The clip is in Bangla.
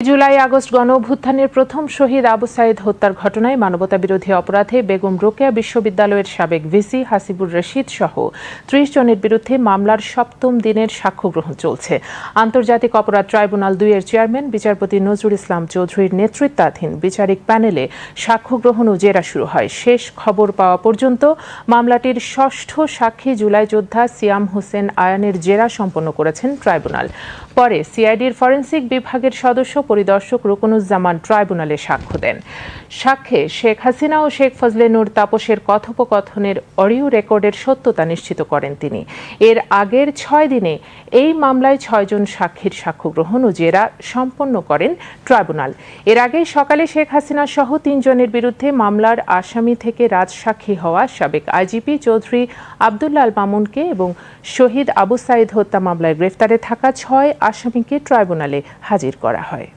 জুলাই, আগস্ট গণ অভ্যুত্থানের প্রথম শহীদ আবু সাইদ হত্যার ঘটনায় মানবতা বিরোধী অপরাধে বেগম রোকেয়া বিশ্ববিদ্যালয়ের সাবেক ভিসি হাসিবুর রশিদ সহ ত্রিশ জনের বিরুদ্ধে মামলার সপ্তম দিনের সাক্ষ্য গ্রহণ চলছে। আন্তর্জাতিক অপরাধ ট্রাইব্যুনাল দুইয়ের চেয়ারম্যান বিচারপতি নজরুল ইসলাম চৌধুরীর নেতৃত্বাধীন বিচারিক প্যানেলে সাক্ষ্য গ্রহণ ও জেরা শুরু হয়। শেষ খবর পাওয়া পর্যন্ত মামলাটির ষষ্ঠ সাক্ষী জুলাই যোদ্ধা সিয়াম হোসেন আয়ানের জেরা সম্পন্ন করেছেন ট্রাইব্যুনাল। পরে সিআইডির ফরেন্সিক বিভাগের সদস্য পরিদর্শক রুকনুজ্জামান ট্রাইব্যুনালে সাক্ষ্য দেন। সাক্ষ্যে শেখ হাসিনা ও শেখ ফজলে নূর তাপসের কথোপকথনের অডিও রেকর্ডের সত্যতা নিশ্চিত করেন তিনি। এর আগের ছয় দিনে এই মামলায় ছয়জন সাক্ষীর সাক্ষ্য গ্রহণ ও জেরা সম্পন্ন করেন ট্রাইব্যুনাল। এর আগে সকালে শেখ হাসিনা সহ তিনজনের বিরুদ্ধে মামলার আসামি থেকে রাজসাক্ষী হওয়া সাবেক আইজিপি চৌধুরী আবদুল্লাহ আল মামুনকে এবং শহীদ আবু সাইদ হত্যা মামলায় গ্রেফতারে থাকা ছয় আসামিকে ট্রাইব্যুনালে হাজির করা হয়।